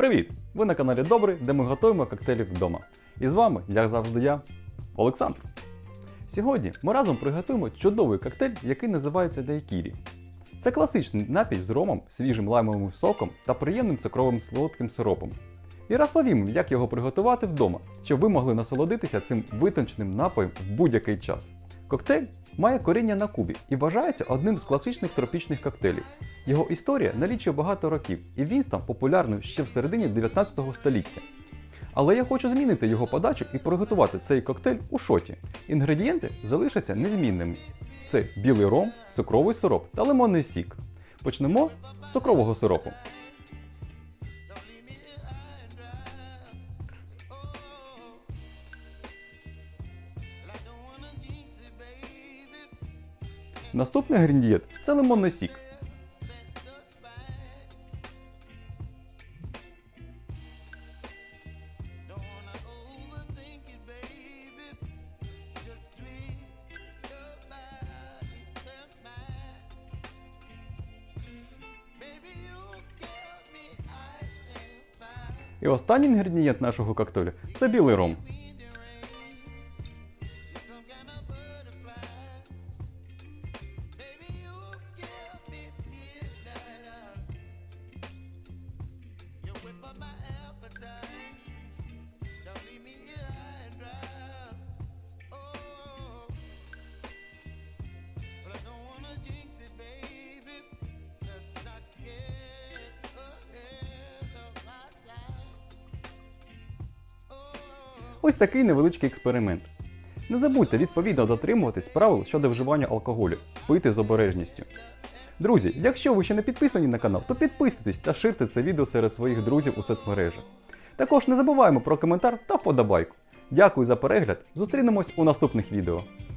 Привіт! Ви на каналі Добрий, де ми готуємо коктейлі вдома. І з вами, як завжди, я, Олександр. Сьогодні ми разом приготуємо чудовий коктейль, який називається дайкірі. Це класичний напій з ромом, свіжим лаймовим соком та приємним цукровим солодким сиропом. І розповім, як його приготувати вдома, щоб ви могли насолодитися цим витонченим напоєм в будь-який час. Коктейль має коріння на Кубі і вважається одним з класичних тропічних коктейлів. Його історія налічує багато років, і він став популярним ще в середині 19 століття. Але я хочу змінити його подачу і приготувати цей коктейль у шоті. Інгредієнти залишаться незмінними. Це білий ром, цукровий сироп та лимонний сік. Почнемо з цукрового сиропу. Наступний інгредієнт це лимонний сік. І останній інгредієнт нашого коктейлю це білий ром. Ось такий невеличкий експеримент. Не забудьте відповідно дотримуватись правил щодо вживання алкоголю, пити з обережністю. Друзі, якщо ви ще не підписані на канал, то підписуйтесь та ширте це відео серед своїх друзів у соцмережах. Також не забуваємо про коментар та вподобайку. Дякую за перегляд. Зустрінемось у наступних відео.